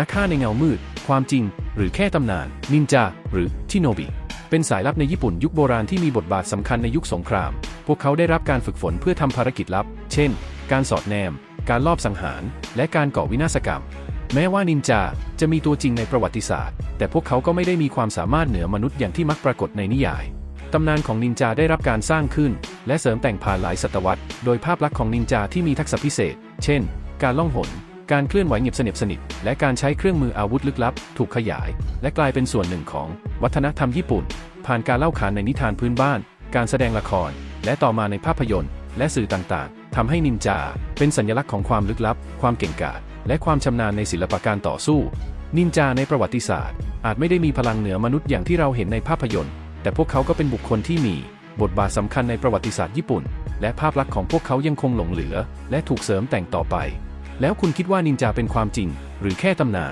นักฆ่าในเงามืด ความจริง หรือแค่ตำนาน นินจา หรือทิโนบิ เป็นสายลับในญี่ปุ่นยุคโบราณที่มีบทบาทสำคัญในยุคสงคราม พวกเขาได้รับการฝึกฝนเพื่อทำภารกิจลับ เช่น การสอดแนม การลอบสังหาร และการก่อวินาศกรรม แม้ว่านินจาจะมีตัวจริงในประวัติศาสตร์ แต่พวกเขาก็ไม่ได้มีความสามารถเหนือมนุษย์อย่างที่มักปรากฏในนิยายตำนานของนินจาได้รับการสร้างขึ้น และเสริมแต่งผ่านหลายศตวรรษ โดยภาพลักษณ์ของนินจาที่มีทักษะพิเศษ เช่น การล่องหน การเคลื่อนไหวเงียบสนิทสนิทและการใช้เครื่องมืออาวุธลึกลับ ถูกขยาย และกลายเป็นส่วนหนึ่งของวัฒนธรรมญี่ปุ่น ผ่านการเล่าขานในนิทานพื้นบ้าน การแสดงละคร และต่อมาในภาพยนตร์ และสื่อต่างๆทำให้นินจา เป็นสัญลักษณ์ของความลึกลับ ความเก่งกาจและความชำนาญในศิลปะการต่อสู้ นินจาในประวัติศาสตร์ อาจไม่ได้มีพลังเหนือมนุษย์อย่างที่เราเห็นในภาพยนตร์ แต่พวกเขาก็เป็นบุคคลที่มี บทบาทสำคัญในประวัติศาสตร์ญี่ปุ่น และภาพลักษณ์ของพวกเขายังคงหลงเหลือ และถูกเสริมแต่งต่อไป แล้วคุณคิดว่านินจาเป็นความจริง หรือแค่ตำนาน